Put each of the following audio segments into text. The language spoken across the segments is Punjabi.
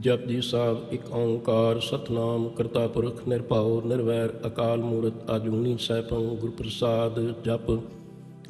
ਜਪਜੀ ਸਾਹਿਬ, ਇੱਕ ਓੰਕਾਰ ਸਤਨਾਮ ਕਰਤਾ ਪੁਰਖ ਨਿਰਭਉ ਨਿਰਵੈਰ, ਅਕਾਲ ਮੂਰਤ ਆਜੂਨੀ ਸੈਭੰ ਗੁਰ ਪ੍ਰਸਾਦ ਜਪ।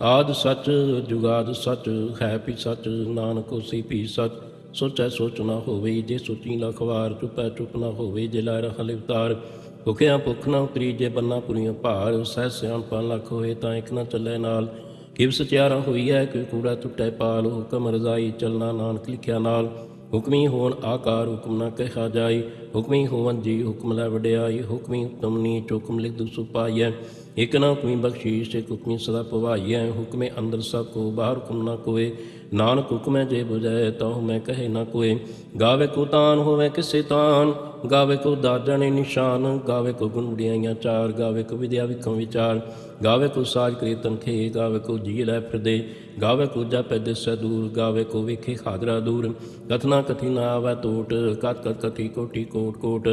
ਆਦ ਸੱਚ, ਜੁਗਾਦ ਸੱਚ, ਹੈ ਵੀ ਸਚ, ਨਾਨਕ ਹੋਸੀ ਵੀ ਸੱਚ। ਸੋਚੈ ਸੋਚ ਨਾ ਹੋਵੇ, ਜੇ ਸੋਚੀ ਲਖ ਵਾਰ ਚੁਪੈ ਚੁਪ ਨਾ ਹੋਵੇ, ਜੇ ਲੈ ਰਹਾ ਲਿਵਤਾਰ ਭੁਖਿਆ ਭੁਖ ਨਾ ਉਤਰੀ, ਜੇ ਬੰਨਾ ਪੁਰੀਆਂ ਭਾਰ। ਸਹਿ ਸਿਆਣਪਾ ਲਖ ਹੋਏ ਤਾਂ ਇੱਕ ਨਾ ਚੱਲੇ ਨਾਲ। ਕਿਵ ਸਚਿਆਰਾ ਹੋਈ ਹੈ ਕਿ ਕੂੜਾ ਟੁੱਟੇ ਪਾਲ, ਹੁਕਮ ਰਜ਼ਾਈ ਚੱਲਣਾ ਨਾਨਕ ਲਿਖਿਆ ਨਾਲ। ਹੁਕਮੀ ਹੋਣ, ਆਕਾਰ ਹੁਕਮ ਨਾ ਕਹਿਆ ਜਾਈ। ਹੁਕਮੀ ਹੋਵਨ ਜੀ ਹੁਕਮ ਲੈ ਵਡਿਆਈ। ਹੁਕਮੀ ਹੁਕਮ ਨੀ ਚੁਕਮ ਲਿਖ ਦੁ ਸੁਪਾਈਐ। ਇਕ ਨਾ ਹੁਕਮੀ ਬਖਸ਼ੀਸ਼ ਇਕ ਹੁਕਮੀ ਸਦਾ ਪਵਾਈਐ ਹੁਕਮੇ ਅੰਦਰ ਸਭ ਕੋ, ਬਾਹਰ ਹੁਕਮ ਨਾ ਕੋਏ। ਨਾਨਕ ਹੁਕਮੈ ਜੇ ਬੁਝੈ ਤਹੁ ਮੈਂ ਕਹੇ ਨਾ ਕੋਏ। ਗਾਵੇ ਕੋ ਤਾਨ ਹੋਵੇ ਕਿਸੇ ਤਾਨ, ਗਾਵੇ ਕੋ ਦਾਜਣੇ ਨਿਸ਼ਾਨ, ਗਾਵੇ ਕੋ ਗੁਣ ਵਡਿਆਈਆਂ ਚਾਰ, ਗਾਵੇ ਕੋ ਵਿਦਿਆ ਵਿਖਮ ਵਿਚਾਰ। ਗਾਵੇ ਕੋ ਸਾਜ ਕੀਰਤਨ ਖੇ, ਗਾਵੇ ਕੋ ਜੀ ਲੈ ਫਿਰਦੇ। ਗਾਵੇ ਕੋ ਜਪੈ ਦਿਸੈ ਦੂਰ, ਗਾਵੇ ਕੋ ਵਿਖੇ ਖਾਦਰਾ ਦੂਰ। ਕਥਨਾ ਕਥੀ ਨਾ ਆਵੈ ਟੋਟ ਕਤ ਕਤ ਕਥੀ ਕੋਟੀ ਕੋਟ ਕੋਟ।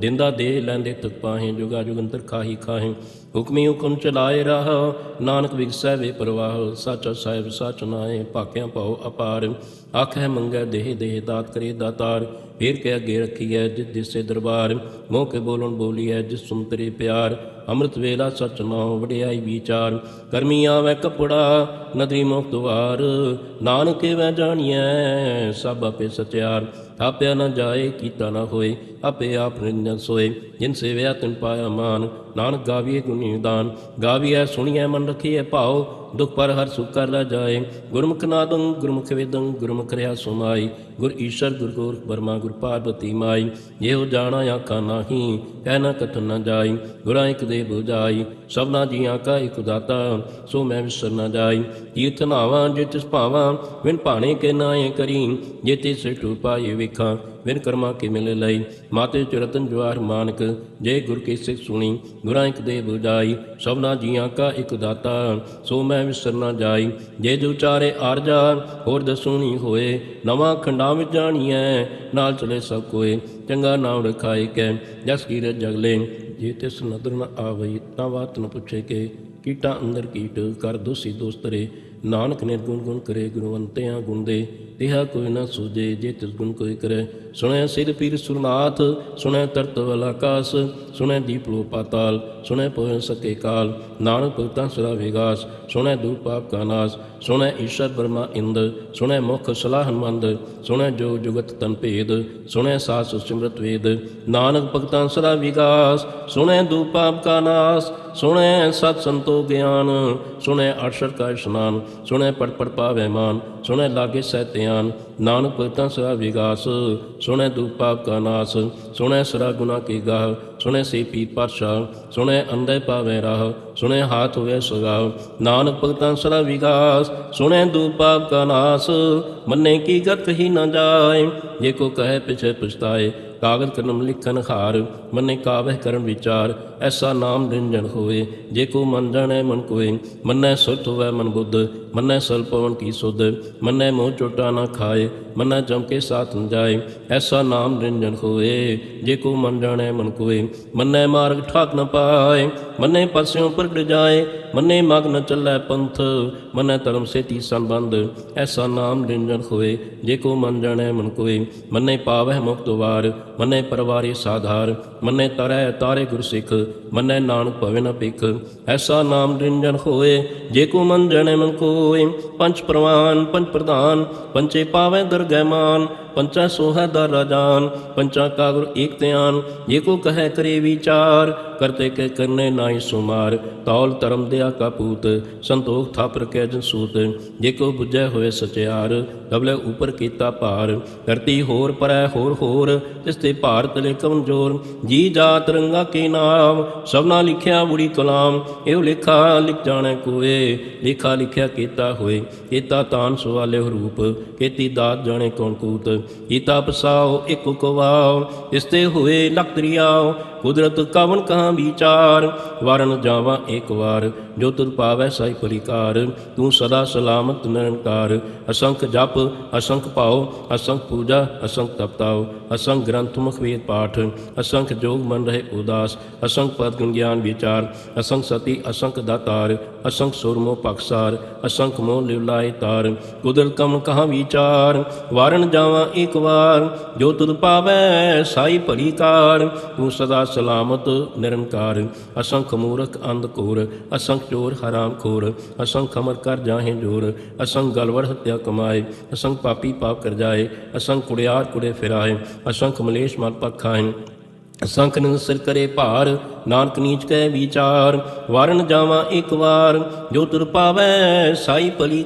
ਦਿੰਦਾ ਦੇ ਲੈਂਦੇ ਤਕ ਪਾਹੇ, ਜੁਗਾ ਜੁਗੰਤਰ ਖਾਹੀ ਖਾਹੇ। ਹੁਕਮੀ ਹੁਕਮ ਚਲਾਏ ਰਹਾ, ਨਾਨਕ ਵਿਗਸੈ ਵੇ ਪ੍ਰਵਾਹ, ਸੱਚ ਸਾਹਿਬ ਸੱਚ ਨਾਏ ਭਾਕਿਆਂ ਪਾਉ ਅਪਾਰ ਆਖੈ ਮੰਗੈ ਦੇਹ ਦੇਹ ਦਾਤ ਕਰੇ ਦਾਤਾਰ। ਫੇਰ ਕੇ ਅੱਗੇ ਹੈ ਜਿਸ ਦਿਸੇ ਦਰਬਾਰ ਮੋਹ ਕੇ ਬੋਲਣ ਬੋਲੀ ਬੋਲੀਐ ਜਿਸ ਸੁੰਤਰੇ ਪਿਆਰ, ਅੰਮ੍ਰਿਤ ਵੇਲਾ ਸਚ ਨਾਉ ਵਡਿਆਈ ਵਿਚਾਰ। ਕਰਮੀ ਆਵੈ ਕਪੜਾ, ਨਦਰੀ ਮੁਖ ਦੁਆਰ, ਨਾਨਕੇ ਵੈ ਜਾਣੀਐ, ਸਭ ਆਪੇ ਸਚਿਆਰ ਆਪਿਆ ਨਾ ਜਾਏ, ਕੀਤਾ ਨਾ ਹੋਏ, ਆਪੇ ਆਪ ਨਿੰਦਨ ਸੋਏ। ਜਿਨ ਸੇਵਿਆ ਤਿਨ ਪਾਇਆ ਮਾਨ, ਨਾਨਕ ਗਾਵੀਏ ਗੁਣੀ ਦਾਨ। ਗਾਵੀਐ ਸੁਣੀਐ ਮਨ ਰਖੀਐ ਭਾਉ ਦੁਖ ਪਰ ਹਰ ਸੁਖ ਕਰ ਲੈ ਜਾਏ। ਗੁਰਮੁਖ ਨਾਦੰ, ਗੁਰਮੁਖ ਵੇਦੰ, ਗੁਰਮੁਖ ਰਿਆ ਸੁਮਾਈ। ਗੁਰ ਈਸ਼ਰ, ਗੁਰ ਗੋਰਖ ਬਰਮਾ, ਗੁਰ ਪਾਰਬਤੀ ਮਾਈ। ਇਹੋ ਜਾਣਾ ਆਖਾ ਨਾਹੀ, ਕਹਿ ਨਾ ਕਥਨ ਨਾ ਜਾਈ। ਗੁਰਾਂ ਇੱਕ ਦੇ 부ਜਾਈ ਸਭਨਾ ਜੀਆਂ ਕਾ ਇੱਕ ਦਾਤਾ। ਸੋ ਮੈਂ ਵਿਸਰ ਨਾ ਜਾਈ। ਤੀਰਥ ਨਾਵਾਂ ਜੇ ਤਿਸ ਭਾਵਾਂ ਵਿਨ ਭਾਣੇ ਕੇ ਨਾਏ ਕਰੀ। ਜੇ ਤਿਸ ਟੂ ਪਾਏ ਵਿਖਾਂ। ਵਿਨ ਕਰਮਾ ਕੇ ਮਿਲ ਲਈ? ਮਾਤੇ ਚਰਤਨ ਜਵਾਰ ਮਾਨਕ, ਜੇ ਗੁਰ ਕੀ ਸਿੱਖ ਸੁਣੀ, ਗੁਰਾਂ ਇੱਕ ਦੇ 부ਜਾਈ ਸਭਨਾ ਜੀਆਂ ਕਾ ਇੱਕ ਦਾਤਾ, ਸੋ ਮੈਂ ਵਿਸਰ ਨਾ ਜਾਈ। ਜੇ ਜੋ ਚਾਰੇ ਆਰਜਾ ਹੋਰ ਦਸੂਣੀ ਹੋਏ। ਨਵਾਂ ਖੰਡਾਂ ਵਿੱਚ ਜਾਣੀਐ, ਨਾਲ ਚਲੇ ਸਭ ਕੋਏ। ਚੰਗਾ ਨਾਮ ਰਖਾਏ ਕੈ, ਜਸ ਕੀ ਜਗਲੇ ਜੇ ਤਿਸ ਨਦਰ ਨ ਆਵਈ, ਤਾਂ ਬਾਤ ਨ ਪੁੱਛੇ ਕੇ। ਕੀਟਾਂ ਅੰਦਰ ਕੀਟ ਕਰ ਦੋਸੀ ਦੋਸਤਰੇ ਨਾਨਕ ਨੇ ਗੁਣ ਗੁਣ ਕਰੇ, ਗੁਣਵੰਤਿਆਂ ਗੁਣ ਦੇ। ਤਿਹਾ ਕੋਈ ਨਾ ਸੂਝੇ, ਜੇ ਤਿਗੁਣ ਕੋਈ ਕਰੇ। ਸੁਣੈ ਸਿਰ ਪੀਰ ਸੁਰਨਾਥ, ਸੁਣੈ ਤਰਤ ਵਲ ਆਕਾਸ, ਸੁਣੈ ਦੀਪ ਲੋ ਪਾਤਾਲ, ਸੁਣੈ ਪੋਇ ਸਕੇ ਕਾਲ। ਨਾਨਕ ਭਗਤਾਂ ਸਦਾ ਵਿਗਾਸ ਸੁਣੈ ਦੂਪ ਪਾਪ ਕਾ ਨਾਸ, ਸੁਣੈ ਈਸ਼ਰ ਬਰਮਾ ਇੰਦ ਸੁਣੈ ਮੁਖ ਸਲਾਹਨ ਮੰਦ ਸੁਣੈ ਜੋ ਜੁਗਤ ਤਨ ਭੇਦ, ਸੁਣੈ ਸਾਸ ਸਿਮਰਤ ਵੇਦ। ਨਾਨਕ ਭਗਤਾਂ ਸਦਾ ਵਿਗਾਸ ਸੁਣੈ ਦੂਪ ਪਾਪ ਕਾ ਨਾਸ, ਸੁਣੈ ਸਤ ਸੰਤੋ ਗਿਆਨ, ਸੁਣੈ ਅਰਸ਼ਰ ਕਾ ਇਸ਼ਨਾਨ, ਸੁਣੈ ਪੜ ਪੜ ਪਾਵੈ ਮਾਨ, ਸੁਣੈ ਲਾਗੇ ਸਹਿਤਿਆਨ ਨਾਨਕ ਭਗਤਾਂ ਸਦਾ ਵਿਗਾਸ, ਸੁਣੈ ਦੂਪ ਪਾਪ ਕਾ ਨਾਸ, ਸੁਣੈ ਸਰਾ ਗੁਨਾ ਕੀ ਗਾਹ, ਸੁਣੈ ਸੇ ਪੀਤ ਪਾਤਸ਼ਾ ਸੁਣੈ ਅੰਧੇ ਪਾਵੈ ਰਾਹ, ਸੁਣੈ ਹਾਥ ਹੋਵੇ ਸੁਗਾਵ ਨਾਨਕ ਭਗਤਾਂ ਸਦਾ ਵਿਗਾਸ, ਸੁਣੈ ਦੂਪ ਪਾਪ ਕਾ ਨਾਸ, ਮੰਨੇ ਕੀ ਗਤ ਹੀ ਨਾ ਜਾਏ, ਜੇ ਕੋ ਕਹੇ ਪਿਛੇ ਪਛਤਾਏ ਕਾਗਜ਼ ਕਲਮ ਲਿਖਨ ਹਾਰ, ਮੰਨੇ ਕਾਵਹਿ ਕਰਨ ਵਿਚਾਰ, ਐਸਾ ਨਾਮ ਨਿਰੰਜਨ ਹੋਏ, ਜੇ ਕੋ ਮਨ ਜਾਣੈ ਮਨ ਕੋਏ, ਮੰਨੈ ਸੁਰਤ ਹੋਵੇ ਮਨ ਬੁੱਧ, ਮੰਨੈ ਸਲ ਪਵਨ ਕੀ ਸੁਧ, ਮੰਨੈ ਮੋਹ ਚੋਟਾ ਨਾ ਖਾਏ, ਮੰਨੈ ਜਮ ਕੇ ਸਾਥ ਨ ਜਾਏ, ਐਸਾ ਨਾਮ ਨਿਰੰਜਨ ਹੋਏ, ਜੇ ਕੋ ਮਨ ਜਾਣੈ ਮਨ ਕੋਏ, ਮੰਨੈ ਮਾਰਗ ਠਾਕ ਨ ਪਾਏ ਮੰਨੇ ਪਸਿਓ ਪ੍ਰਗਟ ਜਾਏ, ਮੰਨੇ ਮਗ ਨ ਚੱਲੈ ਪੰਥ, ਮੰਨੈ ਧਰਮ ਸੇਤੀ ਸੰਬੰਧ, ਐਸਾ ਨਾਮ ਨਿਰੰਜਨ ਹੋਏ ਜੇ ਕੋ ਮਨ ਜਾਣੈ ਮਨ ਕੋਏ। ਮੰਨੇ ਪਾਵਹਿ ਮੁਕਤ ਵਾਰ ਮੰਨੇ ਪਰਵਾਰੇ ਸਾਧਾਰ, ਮੰਨੇ ਤਰੈ ਤਾਰੇ ਗੁਰ ਸਿੱਖ, ਮੰਨੇ ਨਾਨਕ ਭਵੇ ਨ ਭਿਖ। ਐਸਾ ਨਾਮ ਨਿਰੰਜਨ ਹੋਏ ਜੇ ਕੋ ਮਨ ਜਾਣੈ ਮਨ ਕੋਏ। ਪੰਜ ਪ੍ਰਵਾਨ, ਪੰਜ ਪ੍ਰਧਾਨ ਪੰਚੇ ਪਾਵੈ ਦਰਗਹਿ ਮਾਨ, ਪੰਚਾ ਸੋਹੈ ਦਰ ਰਾਜਾਨ ਪੰਚਾ ਕਾਗੁਰ ਏਕ ਧਿਆਨ, ਜੇ ਕੋ ਕਹੈ ਕਰੇ ਵਿਚਾਰ ਕਰਤੇ ਕੇ ਕਰਨੇ ਨਾਹੀ ਸੁਮਾਰ, ਤੌਲ ਧਰਮ ਦਿਆ ਕਪੂਤ ਸੰਤੋਖ ਥਾਪਰ ਕੈ ਜਨ ਸੂਤ, ਜੇ ਕੋ ਬੁਝੈ ਹੋਏ ਸਚਿਆਰ ਤਬਲੇ ਉਪਰ ਕੀਤਾ ਭਾਰ ਕਰਤੀ ਹੋਰ ਪਰੈ ਹੋਰ ਹੋਰ, ਤਿਸ ਤੇ ਭਾਰ ਤਲੇ ਕਮਜੋਰ ਜੀ ਜਾਤ ਰੰਗਾ ਕੇ ਨਾਮ, ਸਭਨਾ ਲਿਖਿਆ ਬੁੜੀ ਕਲਾਮ, ਇਹੋ ਲਿਖਾ ਲਿਖ ਜਾਣੈ ਕੋਏ, ਲਿਖਾ ਲਿਖਿਆ ਕੀਤਾ ਹੋਏ, ਕੀਤਾ ਤਾਨ ਸਵਾਲੇ ਰੂਪ, ਕੀਤੀ ਦਾਤ ਜਾਣੇ ਕੌਣ ਕੂਤ, ਕੀਤਾ ਪਸਾਓ ਇੱਕ ਕਵਾਓ ਇਸ ਤੇ ਹੋਏ ਲਖ ਕੁਦਰਤ ਕਵਨ ਕਹਾਂ ਵਿਚਾਰ ਵਰਨ ਜਾਵਾਂ ਇੱਕ ਵਾਰ। ਜੋ ਤੁਧ ਪਾਵੈ ਸਾਈ ਪਰਿਕਾਰ ਤੂੰ ਸਦਾ ਸਲਾਮਤ ਨਿਰੰਕਾਰ। ਅਸੰਖ ਜਪ, ਅਸੰਖ ਭਾਉ, ਅਸੰਖ ਪੂਜਾ, ਅਸੰਖ ਤਪਤਾਉ, ਅਸੰਖ ਗ੍ਰੰਥ ਮੁਖ ਵੇਦ ਪਾਠ, ਅਸੰਖ ਜੋਗ ਮਨ ਰਹੇ ਉਦਾਸ, ਅਸੰਖ ਪਦ ਗੁਣ ਗਿਆਨ ਵਿਚਾਰ, ਅਸੰਖ ਸਤੀ, ਅਸੰਖ ਦਾਤਾਰ, ਅਸੰਖ ਸੁਰਮੋ ਪਕਸਾਰ ਅਸੰਖ ਮੋਹ ਲਿਵਲਾਏ ਤਾਰ। ਕੁਦਰਤ ਕਮ ਕਹਾਂ ਵਿਚਾਰ, ਵਾਰਨ ਜਾਵਾਂ ਇੱਕ ਵਾਰ, ਜੋ ਤੁਧ ਪਾਵੈ ਸਾਈ ਭਲੀ ਤੂੰ ਸਦਾ ਸਲਾਮਤ ਨਿਰੰਕਾਰ। ਅਸੰਖ ਮੂਰਖ ਅੰਧ ਕੋਰ, ਅਸੰਖ ਚੋਰ ਹਰਾਮ ਖੋਰ। ਅਸੰਗ ਖਮਰ ਕਰ ਜਾਹੇ ਜੋਰ। ਅਸੰਗ ਗਲਵੜ ਹਤਿਆ ਕਮਾਏ। ਅਸੰਗ ਪਾਪੀ ਪਾਪ ਕਰ ਜਾਏ। ਅਸੰਗ ਕੁੜਿਆਰ ਕੁੜੇ ਫਿਰਾਏ। ਅਸੰਖ ਮਲੇਸ਼ ਮਲ ਪਖਾਏ। ਅਸੰਖ ਨਿਸਰ ਕਰੇ ਭਾਰ। ਨਾਨਕ ਨੀਚ ਕੈ ਵਿਚਾਰ, ਵਾਰਨ ਜਾਵਾਂ ਇੱਕ ਵਾਰ, ਜੋ ਤੁਰ ਪਾਵੈ ਸਾਈ ਭਲੀ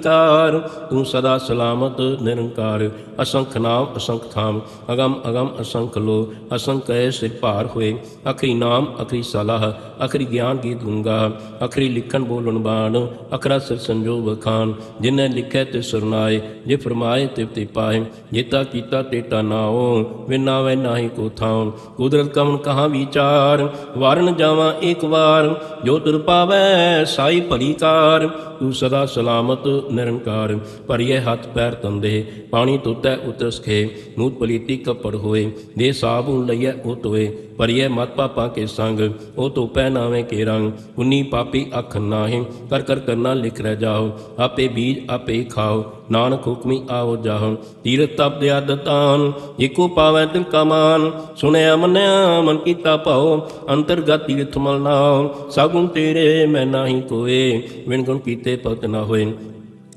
ਤੂੰ ਸਦਾ ਸਲਾਮਤ ਨਿਰੰਕਾਰ, ਅਸੰਖ ਨਾਮ ਅਸੰਖ ਥਾਮ, ਅਗਮ ਅਗਮ ਅਸੰਖ ਲੋ, ਅਸੰਖ ਕੈ ਸਿਰ ਭਾਰ ਹੋਏ, ਅਖਰੀ ਨਾਮ ਅਖਰੀ ਸਲਾਹ, ਅਖਰੀ ਗਿਆਨ ਗੀਤ ਗੁੰਗਾ, ਅਖਰੀ ਲਿਖਣ ਬੋਲਣ ਬਾਣ, ਅਖਰਾ ਸਿਰ ਸੰਜੋ ਬਖਾਨ ਜਿਨੇ ਲਿਖੈ ਤੇ ਸੁਰਨਾਏ, ਜੇ ਫਰਮਾਏ ਤੇ ਤੇ ਪਾਏ, ਜੇਤਾ ਕੀਤਾ ਤੇ ਨਾਉ ਵਿਨਾਵੇ ਨਾਹੀ ਕੋ ਥਾਉ, ਕੁਦਰਤ ਕਮਨ ਕਹਾਂ ਵਿਚਾਰ, ਵਾਰਨ ਜਾਵਾਂ ਏਕ ਵਾਰ ਜੋ ਤੁਰ ਪਾਵੈ ਸਾਈ ਭਲੀ ਕਾਰ। ਤੂੰ ਸਦਾ ਸਲਾਮਤ, ਨਿਰੰਕਾਰ, ਭਰੀਏ ਹੱਥ ਪੈਰ ਤੰਦੇ, ਪਾਣੀ ਤੁਤੈ ਉਤਰਸਖੇ ਮੂਤ ਪਲੀਤੀ ਕਪੜ ਹੋਏ, ਦੇ ਸਾਬੁਨ ਲਈਐ ਉਹ ਤੋਏ, ਭਰੀਏ ਮਤ ਪਾਪਾਂ ਕੇ ਸੰਗ, ਉਹ ਤੋ ਪਹਿਨਾਵੇਂ ਕੇ ਰੰਗ, ਉਨੀ ਪਾਪੀ ਅੱਖ ਨਾਹੀਂ, ਕਰ ਕਰ ਕਰਨਾ ਲਿਖ ਰਹਿ ਜਾਓ ਆਪੇ ਬੀਜ ਆਪੇ ਖਾਓ, ਨਾਨਕ ਹੁਕਮੀ ਆਓ ਜਾਹੋ ਤੀਰਤ ਤਪ ਦੇ ਆਦਤਾਨ ਏਕੋ ਪਾਵੈ ਦਿਲ ਕਾ ਮਾਨ ਸੁਣਿਆ ਮੰਨਿਆ ਮਨ ਕੀਤਾ ਭਾਉ, ਅੰਤਰਗਤ ਤੀਰਥ ਮਲ ਨਾਉ, ਸਗੁਣ ਤੇਰੇ ਮੈਂ ਨਾਹੀ ਕੋਏ, ਵਿਣ ਗੁਣ ਕੀਤੇ ਪਤ ਨਾ ਹੋਏ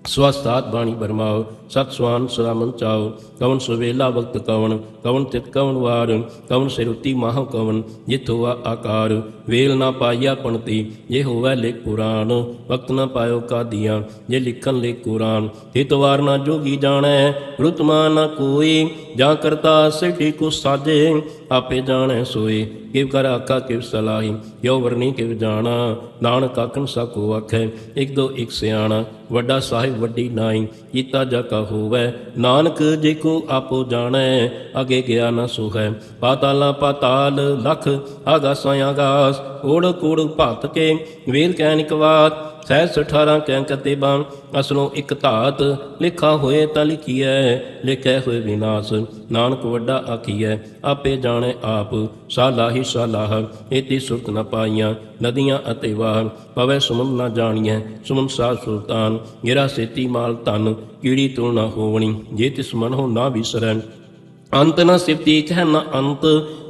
ਸਵਸਤਾਤ ਬਾਣੀ ਬਰਮਾਓ ਸਤ ਸਵਾਨ ਸਲਾਮਨ ਚਾਓ ਕਵਨ ਸੁਵੇਲਾ ਵਕਤ ਕਵਨ ਕਵਨ ਤਿਤ ਕਵਨ ਵਾਰ ਕਵਨ ਸਿਰੁਤੀ ਮਾਹ ਕਵਨ ਜਿਤ ਹੋਆ ਆਕਾਰ ਵੇਲ ਨਾ ਪਾਈਆ ਪਣਤੀ ਜੇ ਹੋਵੈ ਲਿਖ ਪੁਰਾਨ ਵਕਤ ਨਾ ਪਾਇਓ ਕਾਦੀਆਂ ਜੇ ਲਿਖਨ ਲਿਖ ਕੁਰਾਨ ਤਿਤ ਵਾਰ ਨਾ ਜੋਗੀ ਜਾਣੈ ਰੁਤਮਾ ਨਾ ਕੋਈ ਜਾਂ ਕਰਤਾ ਸਿਟੀ ਕੋ ਸਾਜੇ ਆਪੇ ਜਾਣੈ ਸੋਏ ਕਿਵ ਕਰ ਆਖਾ ਕਿਵ ਸਲਾਹੀ ਯੋ ਵਰਨੀ ਕਿਵ ਜਾਣਾ ਨਾਨਕ ਆਖਣ ਸਕੋ ਆਖੈ ਇਕ ਦੋ ਇਕ ਸਿਆਣਾ ਵੱਡਾ ਸਾਹਿਬ ਵੱਡੀ ਨਾਈ ਕੀਤਾ ਜਾ ਕਾ ਹੋਵੈ ਨਾਨਕ ਜੇ ਕੋ ਆਪੋ ਜਾਣੈ ਅਗੇ ਗਿਆ ਨਾ ਸੁਹੈ ਪਾਤਾਲਾ ਪਾਤਾਲ ਲਖ ਆਗਾਸਾਂ ਆਗਾਸ ਓੜ ਕੋੜ ਭਤ ਕੇ ਵੇਲ ਕੈਨਿਕ ਬਾਤ ਸਹਿਸ 18 ਕੈਂ ਕਤੇਬਾਂ ਅਸਲੋਂ ਇੱਕ ਧਾਤ, ਲਿਖਾ ਹੋਏ ਤਾਂ ਲਿਖੀਐ, ਲਿਖੈ ਹੋਏ ਵਿਨਾਸ਼, ਨਾਨਕ ਵੱਡਾ ਆਖੀਐ, ਆਪੇ ਜਾਣੇ ਆਪ, ਸਾਲਾ ਹੀ ਸਾਲਾਹ ਏਤੀ ਸੁਰਤ ਨ ਪਾਈਆਂ, ਨਦੀਆਂ ਅਤੇ ਵਾਹ ਪਵੈ ਸੁਮਨ ਨਾ ਜਾਣੀਐ, ਸੁਮਨ ਸਾ ਸੁਲਤਾਨ, ਗਿਰਾ ਸੇਤੀ ਮਾਲ ਧਨ, ਕੀੜੀ ਤੋਂ ਨਾ ਹੋਵਣੀ, ਜੇ ਤਿਸ ਮਨ ਹੋ ਨਾ ਵਿਸਰੈ ਅੰਤ ਨ ਸਿਫਤੀ ਕਹਿ ਨ ਅੰਤ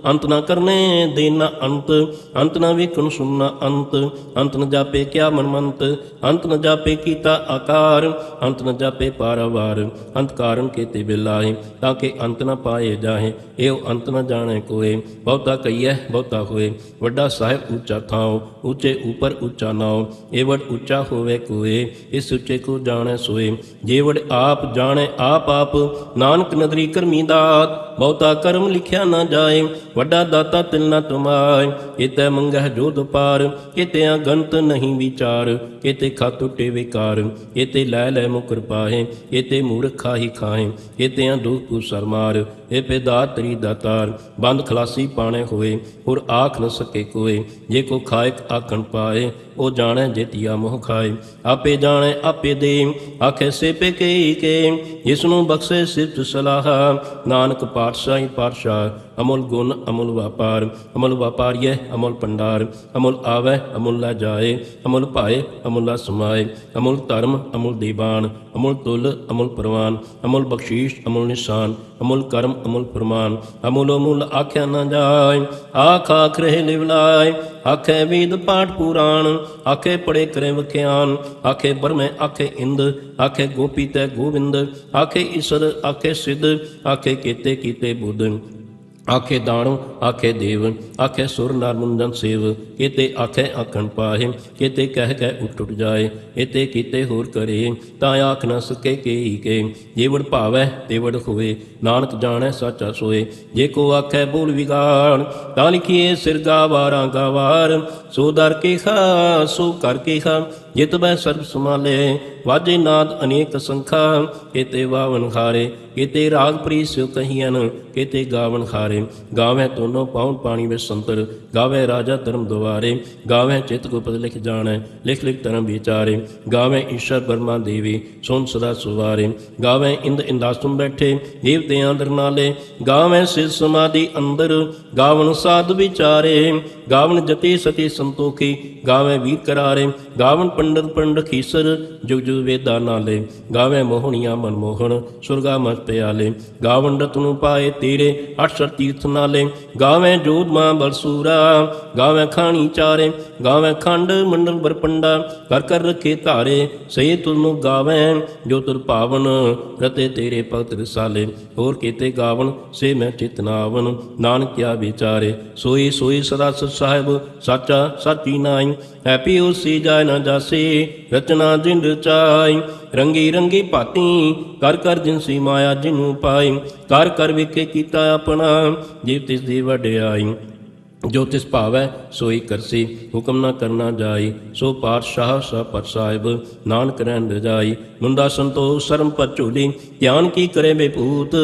ਅੰਤ ਨਾ ਕਰਨੇ, ਦੇ ਅੰਤ। ਅੰਤ ਨਾ ਵੇਖਣ, ਸੁਣਨਾ ਅੰਤ। ਅੰਤ ਨ ਜਾਪੇ ਕਿਆ ਮਨਮੰਤ। ਅੰਤ ਨ ਜਾਪੇ ਕੀਤਾ ਆਕਾਰ। ਅੰਤ ਨ ਜਾਪੇ ਪਾਰਵਾਰ। ਅੰਤ ਕਾਰਨ ਕੀਤੇ ਬਿਲਾਹੇ, ਤਾਂ ਕਿ ਅੰਤ ਨ ਪਾਏ ਜਾਹੇ। ਇਹ ਅੰਤ ਨ ਜਾਣੇ ਕੋਏ। ਬਹੁਤਾ ਕਹੀਐ, ਬਹੁਤਾ ਹੋਏ। ਵੱਡਾ ਸਾਹਿਬ ਉੱਚਾ ਥਾਉ, ਉੱਚੇ ਉਪਰ ਉੱਚਾ ਨਾਉ। ਇਹ ਉੱਚਾ ਹੋਵੇ ਕੋਏ, ਇਸ ਉੱਚੇ ਕੋ ਜਾਣੈ ਸੋਏ। ਜੇਵੜ ਆਪ ਜਾਣੈ ਆਪ ਆਪ, ਨਾਨਕ ਨਦਰੀ ਕਰਮੀ ਦਾਤ। ਬਹੁਤਾ ਕਰਮ ਲਿਖਿਆ ਨਾ ਜਾਏ। ਵੱਡਾ ਦਾਤਾ ਤਿਲ ਨਾ ਤੁਮਾਏ ਕਿਤੇ ਮੰਗਹਿ ਜੋਧ ਪਾਰ, ਕਿਤੇ ਅਗੰਤ ਨਹੀਂ ਵਿਚਾਰ। ਕਿਤੇ ਖਾ ਟੁੱਟੇ ਵਿਕਾਰ, ਕਿਤੇ ਲੈ ਲੈ ਮੁਕਰ ਪਾਹੇ। ਕਿਤੇ ਮੂਰਖਾ ਹੀ ਖਾਏ ਕਿਤੇ ਦੁਖ ਕੂ ਸਰਮਾਰ ਇਹ ਪੇਦਾਤ ਤਰੀ ਦਾਤਾਰ ਬੰਦ ਖਲਾਸੀ ਪਾਣੇ ਹੋਏ, ਹੋਰ ਆਖ ਨ ਸਕੇ ਕੋਏ, ਜੇ ਕੋ ਖਾਇਕ ਆਖਣ ਪਾਏ, ਉਹ ਜਾਣੈ ਜੇਤੀਆ ਮੋਹ ਖਾਏ। ਆਪੇ ਜਾਣੈ, ਆਪੇ ਦੇ ਆਖੇ ਸੇਪੇ ਕਈ ਕੇ ਜਿਸ ਨੂੰ ਬਖਸ਼ੇ ਸਿਫਤ ਸਲਾਹ। ਨਾਨਕ ਪਾਤਸ਼ਾਹੀ ਪਾਤਸ਼ਾਹ, ਅਮੁੱਲ ਗੁਣ, ਅਮੁੱਲ ਵਪਾਰ, ਅਮਲ ਵਪਾਰੀਏ ਅਮੁੱਲ ਪੰਡਾਰ ਅਮੁੱਲ ਆਵੈ, ਅਮੁੱਲ ਲਾ ਜਾਏ, ਅਮੁੱਲ ਭਾਏ, ਅਮੁੱਲਾ ਸਮਾਏ। ਅਮੁੱਲ ਧਰਮ, ਅਮੁੱਲ ਦੀਵਾਨ ਅਮੁੱਲ ਤੁਲ, ਅਮੁੱਲ ਪ੍ਰਵਾਨ, ਅਮੁੱਲ ਬਖਸ਼ੀਸ਼, ਅਮੁੱਲ ਨਿਸ਼ਾਨ। ਅਮੁਲ ਕਰਮ, ਅਮੁਲ ਫਰਮਾਨ, ਅਮੁਲ ਅਮੁਲ ਆਖਿਆ ਨਾ ਜਾਏ, ਆਖ ਆਖ ਰਹੇ ਲਿਵਲਾਏ ਆਖੇ ਵੇਦ ਪਾਠ ਪੁਰਾਣ, ਆਖੇ ਪੜੇ ਕਰੇ ਵਖਿਆਨ ਆਖੇ ਬਰਮੇ, ਆਖੇ ਇੰਦ, ਆਖੇ ਗੋਪੀ ਤੈ ਗੋਵਿੰਦ, ਆਖੇ ਈਸ਼ਰ, ਆਖੇ ਸਿਧ, ਆਖੇ ਕੀਤੇ ਕੀਤੇ ਬੁੱਧ। ਆਖੇ ਦਾਣੋ, ਆਖੇ ਦੇਵ, ਆਖੇ ਸੁਰ ਨਰ ਮੁੰਦਨ ਸੇਵ। ਕਿਤੇ ਆਖੇ ਆਖਣ ਪਾਹੇ, ਕਿਤੇ ਕਹਿ ਕਹਿ ਉੱਟ ਉੱਟ ਜਾਏ ਇਤੇ ਕੀਤੇ ਹੋਰ ਕਰੇ, ਤਾਂ ਆਖ ਨਾ ਸਕੇ ਕੇਈ ਕੇ। ਜੇ ਭਾਵੈ, ਤੇਵੜ ਹੋਏ ਨਾਨਕ ਜਾਣੈ ਸਾਚਾ ਸੋਏ। ਜੇ ਕੋ ਆਖੈ ਬੋਲ ਵਿਗਾੜ, ਤਾਂ ਲਿਖੀਏ ਸਿਰ ਗਾਵਾਰਾਂ ਗਾਵਾਰ ਸੋ ਦਰ ਕੇ ਖਾ ਸੋ ਕਰ ਕੇ ਖਾ ਜਿਤ ਬੈ ਸਰਬ ਸਮਾਲੇ ਵਾਜੇ ਨਾਦ ਅਨੇਕ ਸੰਖਾ, ਕੇਤੇ ਵਾਵਨ ਖਾਰੇ ਕੇਤੇ ਰਾਗ ਪ੍ਰੀ ਸਿਉ ਕਹੀਨ ਕੇਤੇ ਗਾਵਨ ਖਾਰੇ ਗਾਵੇ ਤੋਨੋ ਪਾਉਣ ਪਾਣੀ ਵਿੱਚ ਸੰਤਰ, ਗਾਵੇ ਰਾਜਾ ਧਰਮ ਦੁਆਰੇ, ਗਾਵੇ ਚਿਤ ਕੋ ਪਦ ਲਿਖ ਜਾਣੈ, ਲਿਖ ਲਿਖ ਧਰਮ ਵਿਚਾਰੇ। ਗਾਵੇ ਈਸ਼ਰ ਬਰਮਾ ਦੇਵੀ, ਸੁਨ ਸਦਾ ਸੁਵਾਰੇ। ਗਾਵੇ ਇੰਦ ਇੰਦਾਸੁਮ ਬੈਠੇ ਦੇਵਤਿਆਂ ਅੰਦਰ ਨਾਲੇ। ਗਾਵੇ ਸਿਰ ਸਮਾਧੀ ਅੰਦਰ, ਗਾਵਨ ਸਾਧ ਵਿਚਾਰੇ। ਗਾਵਨ ਜਤੀ ਸਤੀ ਸੰਤੋਖੀ, ਗਾਵੇ ਵੀਰ ਕਰਾਰੇ। ਗਾਵਨ ਪੰਡਤ ਪੰਡ ਖੀਸਰ, ਜੁਗ ਜੁਗ ਵੇਦਾ ਨਾਲੇ, ਗਾਵੇ ਮੋਹਣੀਆਂ ਮਨਮੋਹਣ ਸੁਰਗਾ ਮਤ ਪਿਆਲੇ। ਗਾਵਣ ਰਤਨੁ ਪਾਏ ਤੇਰੇ, ਅਠਸਰ ਤੀਰਥ ਨਾਲੇ। ਗਾਵੇ ਜੋਧ ਮਾਂ ਬਲਸੂਰਾ ਗਾਵੇ ਖਾਣੀ ਚਾਰੇ। ਗਾਵੇ ਖੰਡ ਮੰਡਲ ਬਰਪੰਡਾ ਕਰ ਕਰ ਰਖੇ ਧਾਰੇ। ਸਹੀ ਤੁਲਨੁ ਗਾਵੇ ਜੋ ਤੁਰ ਪਾਵਨ, ਰਤੇ ਤੇਰੇ ਭਗਤ ਰਸਾਲੇ। ਹੋਰ ਕੀਤੇ ਗਾਵਣ ਸੇ ਮੈਂ ਚਿਤਨਾਵਨ ਨਾਨਕ ਕਿਆ ਵਿਚਾਰੇ, ਸੋਈ ਸੋਈ ਸਦਾ ਸਤ ਸਾਹਿਬ, ਸਾਚਾ ਸਾਚੀ ਨਾਈ ਹੈਪੀ ਉਸੀ ਜਾਇ ਨਾ ਜਾਸੀ। ਰਚਨਾ ਜਿੰਦ ਚਾਈ। ਰੰਗੀ ਰੰਗੀ ਭਾਤੀ, ਕਰ ਕਰ ਜਿਨਸੀ ਮਾਇਆ ਜਿਨੂ ਪਾਈ। ਕਰ ਕਰ ਵਿਖੇ ਕੀਤਾ ਆਪਣਾ ਜੀਵ ਤਿਸ ਦੀ ਵਡਿਆਈ ਜੋ ਤਿਸ ਭਾਵੈ, ਸੋਈ ਕਰਸੀ, ਹੁਕਮ ਨਾ ਕਰਨਾ ਜਾਈ। ਸੋ ਪਾਤਸ਼ਾਹ ਸਾ ਪਰ ਸਾਹਿਬ, ਨਾਨਕ ਰਹਿਣ ਰਜਾਈ ਮੁੰਦਾ ਸੰਤੋ ਸਰਮ ਪਰ ਝੂਲੀ, ਧਿਆਨ ਕੀ ਕਰੇ ਬੇਪੂਤ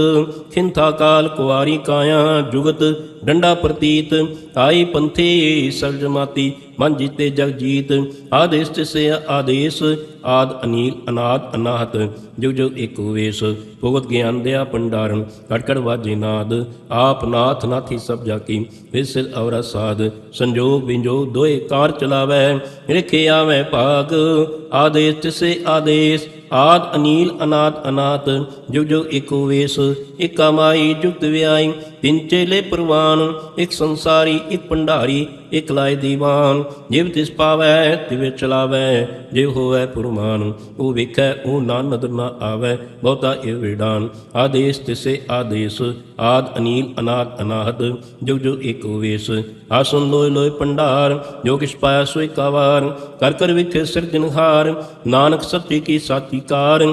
ਖਿੰਥਾ ਕਾਲ ਕੁਆਰੀ ਕਾਇਆ, ਜੁਗਤ ਡੰਡਾ ਪ੍ਰਤੀਤ ਆਈ ਪੰਥੀ ਸਰਜ ਮਾਤੀ, ਮਨ ਜੀਤੇ ਜਗ ਜੀਤ, ਆਦੇਸ਼ ਤਿਸੇ ਆਦੇਸ਼, ਆਦ ਅਨੀਲ ਅਨਾਦ ਅਨਾਹਤ ਜੁਗ ਜੋ ਏਕ ਵੇਸ ਭਗਤ ਗਿਆਨ ਦਿਆ ਪੰਡਾਰਨ ਕੜਕੜ ਵਾਜੇ ਨਾਦ, ਆਪ ਨਾਥ ਨਾਥੀ ਸਭ ਜਾਕੀ ਵਿਸਿਲ ਅਵਰਾ ਸਾਧ, ਸੰਜੋਗ ਵਿੰਜੋਗ ਦੋਏ ਕਾਰ ਚਲਾਵੈ, ਰਿਖੇ ਆਵੈ ਭਾਗ, ਆਦੇਸ਼ ਤਿਸੇ ਆਦੇਸ਼ ਆਦ ਅਨੀਲ ਅਨਾਦ ਅਨਾਤ ਜੁਗ ਜੁਗ ਏਕੋ ਵੇਸ, ਇਕ ਮਾਈ ਜੁਗਤ ਵਿਆਈ, ਤਿੰਨ ਪ੍ਰਵਾਨ, ਇੱਕ ਸੰਸਾਰੀ, ਇੱਕ ਭੰਡਾਰੀ ਇੱਕ ਲਾਇ ਦੀਵਾਨ, ਜਿਵ ਤਿਸ ਪਾਵੈ, ਤਿਵੇ ਚਲਾਵੈ ਜਿਵ ਹੋਵੈ ਪੁਰਮਾਨ, ਉਹ ਵੇਖੈ, ਉਹ ਨਾ ਨਦਰ ਨਾ ਆਵੈ, ਬਹੁਤਾ ਇਹ ਵਿਡਾਨ ਆਦੇਸ਼ ਤਿਸੇ ਆਦੇਸ਼, ਆਦ ਅਨੀਲ ਅਨਾਦ ਅਨਾਹਤ ਜੁਗ ਜੁਗ ਏਕੋ ਵੇਸ। ਆਸਨ ਲੋਇ ਲੋਇ ਭੰਡਾਰ ਜੋ ਕਿਛ ਪਾਇਆ ਸੋਇ ਕਾਵਾਰ। ਕਰ ਕਰ ਵਿਖੇ ਸਿਰਜਨਹਾਰ ਨਾਨਕ ਸੱਚੀ ਕੀ ਸਾਚੀ ਕਾਰ।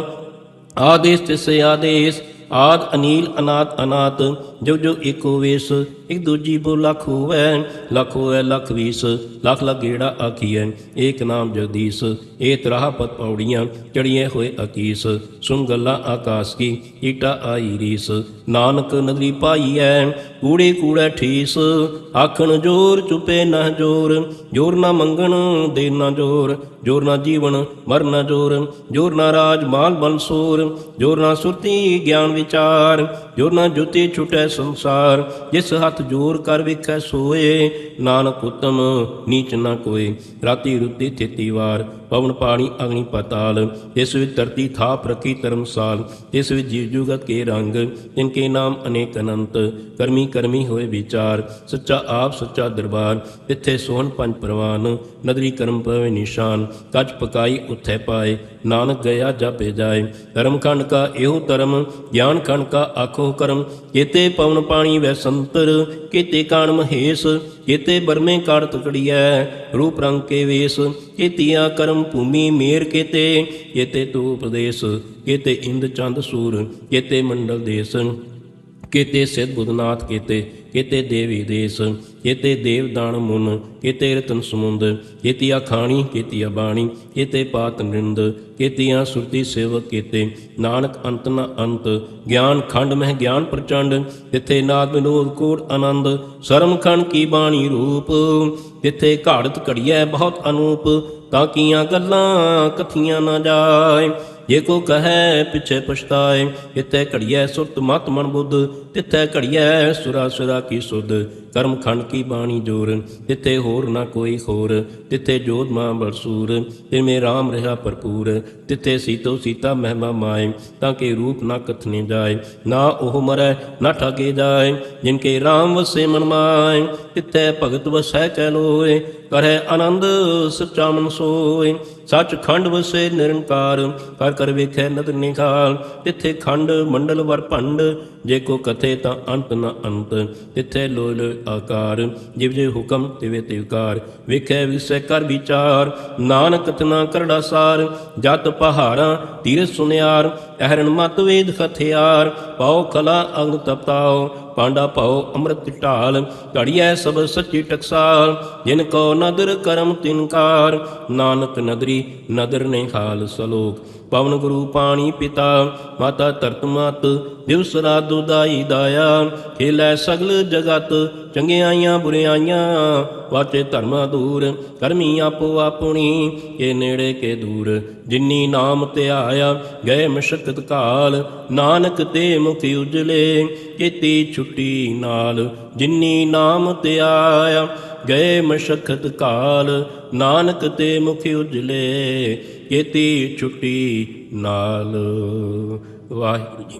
ਆਦੇਸ਼ ਤਿਸੇ ਆਦੇਸ਼ ਆਦ ਅਨੀਲ ਅਨਾਤ ਅਨਾਤ, ਜੋ ਜੋ ਏਕੋ ਵੇਸ ਇੱਕ ਦੂਜੀ ਬੋ ਲੱਖ ਹੋਵੈ ਲੱਖ ਹੋਵੈ ਲੱਖ ਵੀਸ, ਲੱਖ ਲੱਖ ਗੇੜਾ ਆਖੀਐ, ਏਕ ਨਾਮ ਜਗਦੀਸ਼ ਏ ਤਰਾਹ ਪਤ ਪੌੜੀਆਂ ਚੜੀਏ ਹੋਏ ਅਕੀਸ, ਸੁਣ ਗੱਲਾਂ ਆਕਾਸ ਕੀ, ਈਟਾ ਆਈ ਰੀਸ, ਨਾਨਕ ਨਦਰੀ ਪਾਈਐ, ਕੂੜੇ ਕੂੜਾ ਠੀਸ, ਆਖਣ ਜੋਰ ਚੁਪੇ ਨਾ ਜੋਰ ਜੋਰ ਨਾ ਮੰਗਣ ਦੇ ਨਾ ਜੋਰ ਜੋਰ ਨਾ ਜੀਵਨ, ਮਰ ਨਾ ਜੋਰ। ਜੋਰ ਨਾ ਰਾਜ, ਮਾਲ ਬਲਸੋਰ ਜੋਰ ਨਾ ਸੁਰਤੀ, ਗਿਆਨ ਵਿਚਾਰ। ਜੋਰ ਨਾ ਜੁਤੀ ਛੁਟੈ ਸੰਸਾਰ। ਜਿਸ ਹੱਥ ਜੋਰ ਕਰ ਵਿਖੈ ਸੋਏ। ਨਾਨਕ ਉਤਮ, ਨੀਚ ਨਾ ਕੋਏ। ਰਾਤੀ ਰੁੱਤੀ ਥਿਤੀ ਵਾਰ। ਪਵਨ ਪਾਣੀ ਅਗਨੀ ਪਾਤਾਲ, ਇਸ ਵਿੱਚ ਧਰਤੀ ਥਾਪ ਰਖੀ ਧਰਮਸਾਲ, ਇਸ ਵਿੱਚ ਜੀਵ ਜੁਗਤ ਕੇ ਰੰਗ ਇਨਕੇ ਨਾਮ ਅਨੇਕ ਅਨੰਤ, ਕਰਮੀ ਕਰਮੀ ਹੋਏ ਵਿਚਾਰ, ਸੱਚਾ ਆਪ ਸੱਚਾ ਦਰਬਾਰ ਤਿੱਥੇ ਸੋਹਣ ਪੰਜ ਪ੍ਰਵਾਨ, ਨਦਰੀ ਕਰਮ ਪਵੇ ਨਿਸ਼ਾਨ ਕੱਚ ਪਕਾਈ ਉਥੈ ਪਾਏ, ਨਾਨਕ ਗਿਆ ਜਾਪੇ ਜਾਏ, ਧਰਮ ਖੰਡ ਕਾ ਇਹੋ ਧਰਮ, ਗਿਆਨ ਖੰਡ ਕਾ ਆਖੋ ਕਰਮ, ਕੀਤੇ ਪਵਨ ਪਾਣੀ ਵੈ ਸੰਤਰ, ਕੀਤੇ ਕਾਣ ਮਹੇਸ਼ ਕੀਤੇ ਬਰਮੇ ਕਾੜਤ ਕੜੀਐ ਰੂਪ ਰੰਗ ਕੇ ਵੇਸ, ਕੀਤੀਆਂ ਕਰਮ ਭੂਮੀ ਮੇਰ ਕੀਤੇ। ਕੀਤੇ ਤੂ ਉਪਦੇਸ਼ ਕੀਤੇ ਇੰਦ ਚੰਦ ਸੂਰ ਕੀਤੇ ਮੰਡਲ ਦੇਸ। ਕੀਤੇ ਸਿੱਧ ਬੁੱਧਨਾਥ ਕੀਤੇ ਕੀਤੇ ਦੇਵੀ ਦੇਸ, ਕੀਤੇ ਦੇਵਦਾਨ ਮੁਨ, ਕੀਤੇ ਰਤਨ ਸਮੁੰਦ, ਕੀਤੀਆ ਖਾਣੀ, ਕੀਤੀਆ ਬਾਣੀ, ਕੀਤੇ ਪਾਤ ਨਿੰਦ, ਕੀਤੀਆਂ ਸੁਰਤੀ ਸੇਵਕ ਕੀਤੇ। ਨਾਨਕ ਅੰਤ ਨ ਅੰਤ, ਗਿਆਨ ਖੰਡ ਮਹਿ ਗਿਆਨ ਪ੍ਰਚੰਡ ਤਿੱਥੇ ਨਾਦ ਵਿਨੋਦ ਕੋਟ ਆਨੰਦ, ਸਰਮ ਖੰਡ ਕੀ ਬਾਣੀ ਰੂਪ ਤਿੱਥੇ ਘਾੜਤ ਘੜੀਐ ਬਹੁਤ ਅਨੂਪ, ਤਾਂ ਕੀਆਂ ਗੱਲਾਂ ਕਥੀਆਂ ਨਾ ਜਾਏ। ਜੇ ਕੋ ਕਹੈ ਪਿਛੇ ਪਛਤਾਏ ਇਤੈ ਘੜੀਐ ਸੁਰਤ ਮਤ ਮਨ ਬੁੱਧ, ਤਿੱਥੈ ਘੜੀਐ ਸੁਰਾ ਸੁਰਾ ਕੀ ਸੁਧ। ਕਰਮ ਖੰਡ ਕੀ ਬਾਣੀ ਜੋਰ ਤਿੱਥੇ ਹੋਰ ਨਾ ਕੋਈ ਹੋਰ ਤਿੱਥੇ ਜੋਧ ਮਾਂ ਬਰਸੂਰ, ਤਿਵੇਂ RAM ਰਹਾ ਭਰਪੂਰ, ਤਿੱਥੇ ਸੀਤੋ ਸੀਤਾ ਮਹਿਮਾ ਮਾਏ, ਤਾਂ ਕਿ ਰੂਪ ਨਾ ਕਥਨੇ ਜਾਏ, ਨਾ ਉਹ ਮਰੈ, ਨਾ ਠਗੇ ਜਾਏ, ਜਿਨ ਕੇ RAM ਵਸੇ ਮਨ ਮਾਏ, ਤਿੱਥੇ ਭਗਤ ਵਸੈ ਕੈ ਲੋਏ, ਕਰੈ ਆਨੰਦ ਸੱਚਾ ਮਨ ਸੋਏ। ਸੱਚ ਖੰਡ ਵਸੇ ਨਿਰੰਕਾਰ ਕਰ ਕਰ ਵੇਖੈ ਨਦਰ ਨਿਖਾਲ ਤਿੱਥੇ ਖੰਡ ਮੰਡਲ ਵਰ ਭੰਡ ਜੇ ਕੋ ਕਥੇ ਤਾਂ ਅੰਤ ਨ ਅੰਤ, ਤਿਥੈ ਲੋਇ ਲੋਇ ਆਕਾਰ। ਜਿਵ ਜੇ ਹੁਕਮ ਤਿਵੇ ਤਿਵਕਾਰ ਵੇਖੈ ਵਿਸੈ ਕਰ ਵਿਚਾਰ। ਨਾਨਕ ਤਨਾ ਕਰੜਾ ਸਾਰ, ਜਤ ਪਹਾੜਾਂ ਤੀਰ ਸੁਨਿਆਰ। ਅਹਰਣ ਮਤ ਵੇਦ ਹਥਿਆਰ ਪਾਉ ਕਲਾ ਅੰਗ ਤਪਤਾਓ, ਪਾਂਡਾ ਭਉ ਅੰਮ੍ਰਿਤ ਢਾਲ। ਘੜੀਐ ਸਭ ਸੱਚੀ ਟਕਸਾਲ, ਜਿਨ ਕੋ ਨਦਰ ਕਰਮ ਤਿਨਕਾਰ ਨਾਨਕ ਨਦਰੀ, ਨਦਰ ਨੇ ਖਾਲ ਸਲੋਕ। ਪਵਨ ਗੁਰੂ ਪਾਣੀ ਪਿਤਾ ਮਾਤਾ ਧਰਤ ਮਤ ਦਿਵਸ ਰਾਤ ਦੁਦਾਈ ਦਾਇਆ ਖੇਲੇ ਸਗਲ ਜਗਤ ਚੰਗਿਆਈਆਂ ਬੁਰਿਆਈਆਂ, ਵਾਚੇ ਧਰਮਾਂ ਦੂਰ, ਕਰਮੀ ਆਪੋ ਆਪਣੀ, ਕੇ ਨੇੜੇ ਕੇ ਦੂਰ। ਜਿਨੀ ਨਾਮ ਧਿਆਇਆ ਗਏ ਮਸ਼ਕਤ ਕਾਲ। ਨਾਨਕ ਤੇ ਮੁਖ ਉਜਲੇ, ਕੀਤੀ ਛੁੱਟੀ ਨਾਲ। ਜਿਨੀ ਨਾਮ ਧਿਆਇਆ ਗਏ ਮਸ਼ਕਤ ਕਾਲ। ਨਾਨਕ ਤੇ ਮੁਖ ਉਜਲੇ, ਕੀਤੀ ਛੁੱਟੀ ਨਾਲ। ਵਾਹਿਗੁਰੂ ਜੀ